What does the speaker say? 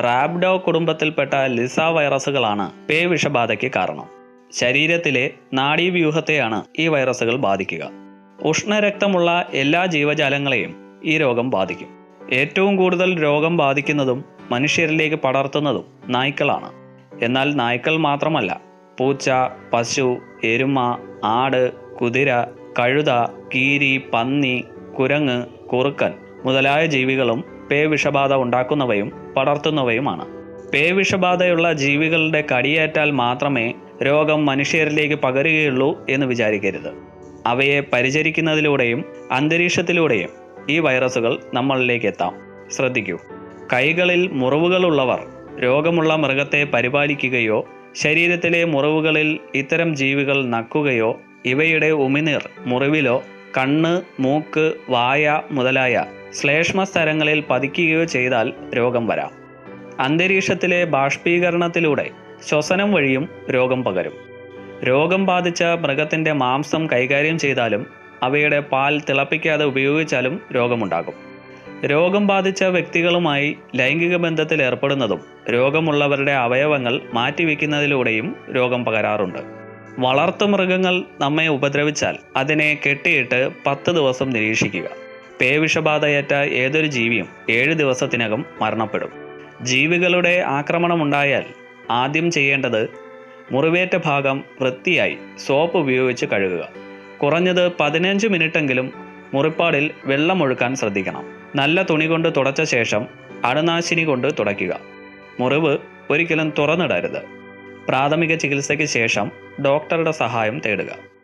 റാബ്ഡോ കുടുംബത്തിൽപ്പെട്ട ലിസ വൈറസുകളാണ് പേ വിഷബാധയ്ക്ക് കാരണം. ശരീരത്തിലെ നാഡീവ്യൂഹത്തെയാണ് ഈ വൈറസുകൾ ബാധിക്കുക. ഉഷ്ണരക്തമുള്ള എല്ലാ ജീവജാലങ്ങളെയും ഈ രോഗം ബാധിക്കും. ഏറ്റവും കൂടുതൽ രോഗം ബാധിക്കുന്നതും മനുഷ്യരിലേക്ക് പടർത്തുന്നതും നായ്ക്കളാണ്. എന്നാൽ നായ്ക്കൾ മാത്രമല്ല പൂച്ച പശു എരുമ ആട് കുതിര കഴുത കീരി പന്നി കുരങ്ങ് കുറുക്കൻ മുതലായ ജീവികളും പേ വിഷബാധ ഉണ്ടാക്കുന്നവയും പടർത്തുന്നവയുമാണ്. പേ വിഷബാധയുള്ള ജീവികളുടെ കടിയേറ്റാൽ മാത്രമേ രോഗം മനുഷ്യരിലേക്ക് പകരുകയുള്ളൂ എന്ന് വിചാരിക്കരുത്. അവയെ പരിചരിക്കുന്നതിലൂടെയും അന്തരീക്ഷത്തിലൂടെയും ഈ വൈറസുകൾ നമ്മളിലേക്ക് എത്താം. ശ്രദ്ധിക്കൂ. കൈകളിൽ മുറിവുകളുള്ളവർ രോഗമുള്ള മൃഗത്തെ പരിപാലിക്കുകയോ ശരീരത്തിലെ മുറിവുകളിൽ ഇത്തരം ജീവികൾ നക്കുകയോ ഇവയുടെ ഉമിനീർ മുറിവിലോ കണ്ണ് മൂക്ക് വായ മുതലായ ശ്ലേഷ്മ സ്ഥലങ്ങളിൽ പതിക്കുകയോ ചെയ്താൽ രോഗം വരാം. അന്തരീക്ഷത്തിലെ ബാഷ്പീകരണത്തിലൂടെ ശ്വസനം വഴിയും രോഗം പകരും. രോഗം ബാധിച്ച മൃഗത്തിന്റെ മാംസം കൈകാര്യം ചെയ്താലും അവയുടെ പാൽ തിളപ്പിക്കാതെ ഉപയോഗിച്ചാലും രോഗമുണ്ടാകും. രോഗം ബാധിച്ച വ്യക്തികളുമായി ലൈംഗിക ബന്ധത്തിൽ ഏർപ്പെടുന്നതും രോഗമുള്ളവരുടെ അവയവങ്ങൾ മാറ്റിവെക്കുന്നതിലൂടെയും രോഗം പകരാറുണ്ട്. വളർത്തു മൃഗങ്ങൾ നമ്മെ ഉപദ്രവിച്ചാൽ അതിനെ കെട്ടിയിട്ട് പത്ത് ദിവസം നിരീക്ഷിക്കുക. പേവിഷബാധയേറ്റ ഏതൊരു ജീവിയും ഏഴ് ദിവസത്തിനകം മരണപ്പെടും. ജീവികളുടെ ആക്രമണമുണ്ടായാൽ ആദ്യം ചെയ്യേണ്ടത് മുറിവേറ്റ ഭാഗം വൃത്തിയായി സോപ്പ് ഉപയോഗിച്ച് കഴുകുക. കുറഞ്ഞത് പതിനഞ്ച് മിനിറ്റെങ്കിലും മുറിപ്പാടിൽ വെള്ളമൊഴുക്കാൻ ശ്രദ്ധിക്കണം. നല്ല തുണി കൊണ്ട് തുടച്ച ശേഷം അണുനാശിനി കൊണ്ട് തുടയ്ക്കുക. മുറിവ് ഒരിക്കലും തുറന്നിടരുത്. പ്രാഥമിക ചികിത്സയ്ക്ക് ശേഷം ഡോക്ടറുടെ സഹായം തേടുക.